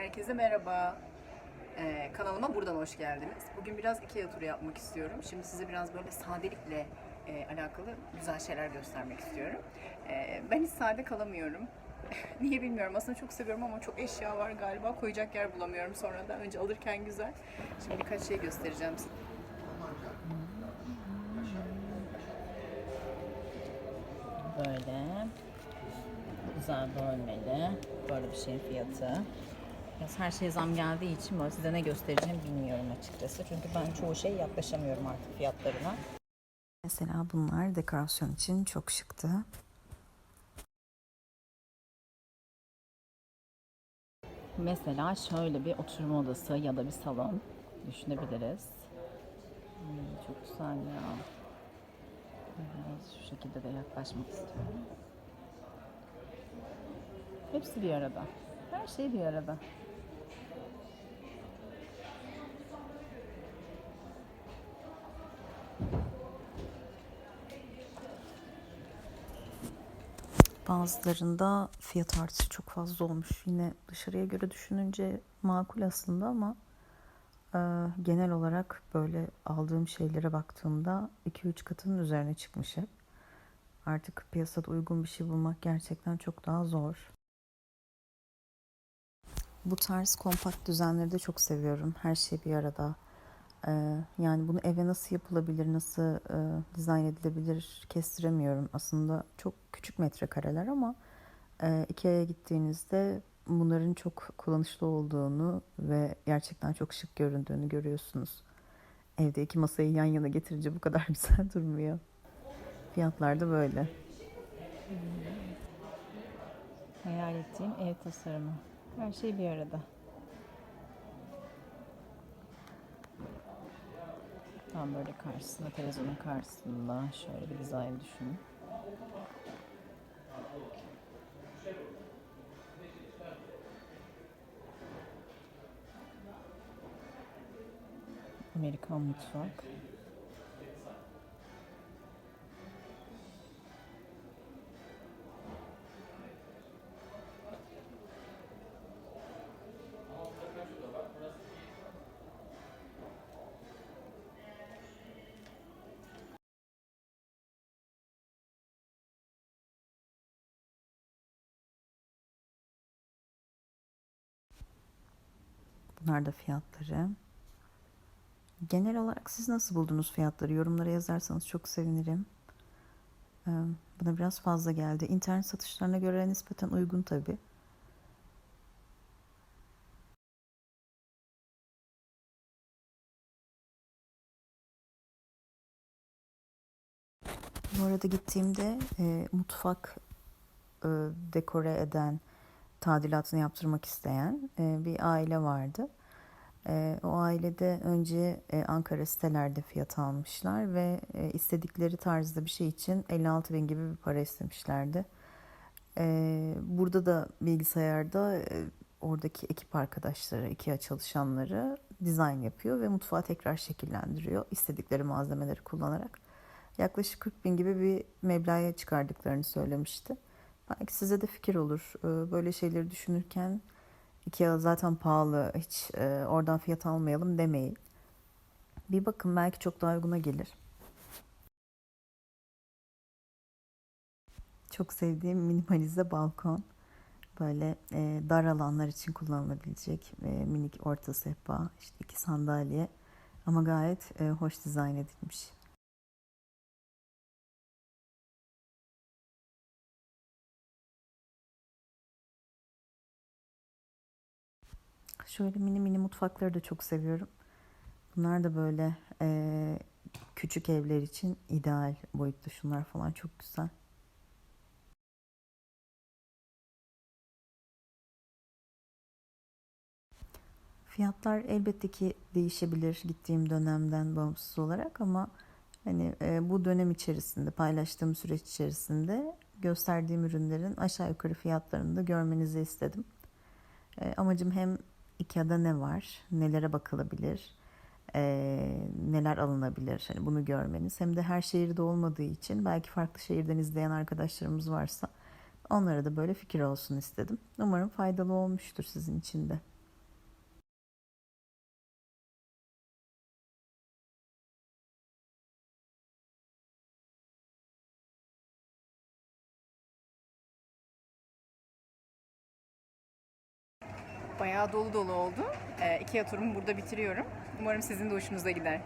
Herkese merhaba. Ee, kanalıma buradan hoş geldiniz. Bugün biraz Ikea turu yapmak istiyorum. Şimdi size biraz böyle sadelikle e, alakalı güzel şeyler göstermek istiyorum. Ee, ben hiç sade kalamıyorum. Niye bilmiyorum. Aslında çok seviyorum ama çok eşya var galiba. Koyacak yer bulamıyorum sonra da. Önce alırken güzel. Şimdi birkaç şey göstereceğim size. Böyle güzel bölmeli. Böyle bir şeyin fiyatı. Biraz her şeye zam geldiği için böyle size ne göstereceğim bilmiyorum açıkçası. Çünkü ben çoğu şey yaklaşamıyorum artık fiyatlarına. Mesela bunlar dekorasyon için çok şıktı. Mesela şöyle bir oturma odası ya da bir salon düşünebiliriz. Hmm, çok güzel ya. Biraz şu şekilde de yaklaşmak istiyorum. Hepsi bir arada. Her şey bir arada. Bazılarında fiyat artışı çok fazla olmuş. Yine dışarıya göre düşününce makul aslında ama e, genel olarak böyle aldığım şeylere baktığımda 2-3 katının üzerine çıkmış hep. Artık piyasada uygun bir şey bulmak gerçekten çok daha zor. Bu tarz kompakt düzenleri de çok seviyorum. Her şey bir arada. Yani bunu eve nasıl yapılabilir, nasıl e, dizayn edilebilir kestiremiyorum. Aslında çok küçük metrekareler ama e, Ikea'ya gittiğinizde bunların çok kullanışlı olduğunu ve gerçekten çok şık göründüğünü görüyorsunuz. Evde iki masayı yan yana getirince bu kadar güzel durmuyor. Fiyatlar da böyle. Hayal ettiğim ev tasarımı. Her şey bir arada. Tam böyle karşısında, televizyonun karşısında şöyle bir dizayn düşünün. Amerikan mutfak. Bunlar da fiyatları. Genel olarak siz nasıl buldunuz fiyatları? Yorumlara yazarsanız çok sevinirim. Ee, Buna biraz fazla geldi. İnternet satışlarına göre nispeten uygun tabii. Bu arada gittiğimde e, mutfak e, dekore eden, tadilatını yaptırmak isteyen e, bir aile vardı. E, o ailede önce e, Ankara sitelerde fiyat almışlar ve e, istedikleri tarzda bir şey için 56 bin gibi bir para istemişlerdi. E, burada da bilgisayarda e, oradaki ekip arkadaşları, IKEA çalışanları dizayn yapıyor ve mutfağı tekrar şekillendiriyor istedikleri malzemeleri kullanarak. Yaklaşık 40 bin gibi bir meblağa çıkardıklarını söylemişti. Belki size de fikir olur. Ee, Böyle şeyleri düşünürken Ikea zaten pahalı, hiç e, oradan fiyat almayalım demeyin. Bir bakın belki çok daha uyguna gelir. Çok sevdiğim minimalize balkon. Böyle e, dar alanlar için kullanılabilecek e, minik orta sehpa, işte iki sandalye ama gayet e, hoş dizayn edilmiş. Şöyle mini mini mutfakları da çok seviyorum. Bunlar da böyle eee, küçük evler için ideal boyutta şunlar falan çok güzel. Fiyatlar elbette ki değişebilir gittiğim dönemden bağımsız olarak ama hani e, bu dönem içerisinde paylaştığım süreç içerisinde gösterdiğim ürünlerin aşağı yukarı fiyatlarını da görmenizi istedim. E, amacım hem Ikea'da ne var, nelere bakılabilir, e, neler alınabilir hani bunu görmeniz. Hem de her şehirde olmadığı için belki farklı şehirden izleyen arkadaşlarımız varsa onlara da böyle fikir olsun istedim. Umarım faydalı olmuştur sizin için de. Bayağı dolu dolu oldu. Ee, Ikea turumu burada bitiriyorum. Umarım sizin de hoşunuza gider.